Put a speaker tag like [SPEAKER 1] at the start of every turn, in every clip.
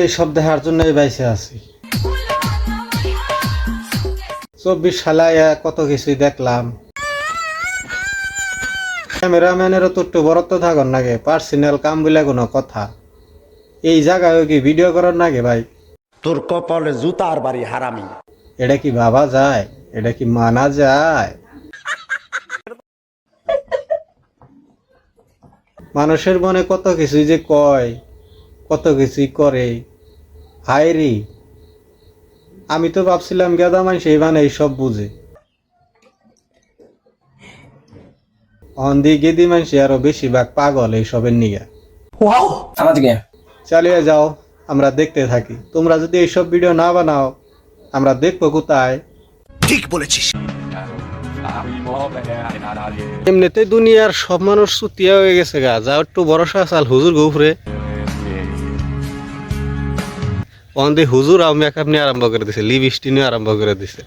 [SPEAKER 1] এই সব দেখার জন্যই বাইসে আছি। চব্বিশ সালে কত কিছুই দেখলাম। ক্যামেরাম্যানেরও তো একটু বরত্ব থাকন নাগে পার্সোনাল কাম বলে কোনো কথা। এই জায়গায় কি ভিডিও করার নাগে ভাই?
[SPEAKER 2] তোর কপালে জুতার বাড়ি হারামি।
[SPEAKER 1] এটা কি ভাবা যায়? এটা কি মানা যায়? মানুষের মনে কত কিছুই যে কয়। কত কিছুই করে। হায় রে। আমি তো ভাবছিলাম গেদা মানুষ এবার এইসব বুঝে। অন্ধি গেদি মানুষ আরও বেশিরভাগ পাগল এইসবের
[SPEAKER 3] নিয়ে।
[SPEAKER 1] চালিয়ে যাও আমরা দেখতে থাকি। তোমরা যদি এইসব ভিডিও না বানাও আমরা দেখব কোথায়। ঠিক বলেছিস। এমনিতে দুনিয়ার সব মানুষ চুতিয়া হয়ে গেছে গা। যা একটু ভরসা চাল হুজুর গুফরে অন্দে হুজুর আও মেকআপ নিয়ে আরম্ভ করে দিছে লিপস্টিক নিয়ে আরম্ভ করে দিছে।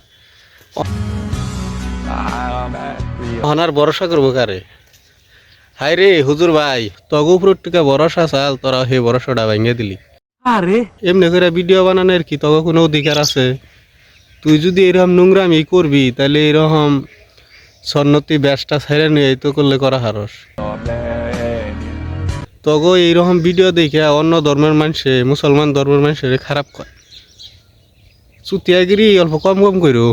[SPEAKER 1] অনার ভরসা করব কারে? হাই রে হুজুর ভাই তগ উপর টিকা ভরসা চাল তোরা সেই ভরসাটা ভাঙিয়ে দিলি। আরে। এমনি করে ভিডিও বানানোর কি তখন কোনো অধিকার আছে? তুই যদি এরকম নোংরামি করবি তাহলে এরকম সন্নতি ব্যাসটা ছেড়ে নিয়ে এই তো করলে করা হারস। তগো এইরকম ভিডিও দেখে অন্য ধর্মের মানুষে, মুসলমান ধর্মের মানুষের খারাপ কয় চুতিয়াগিরি অল্প কম কম করো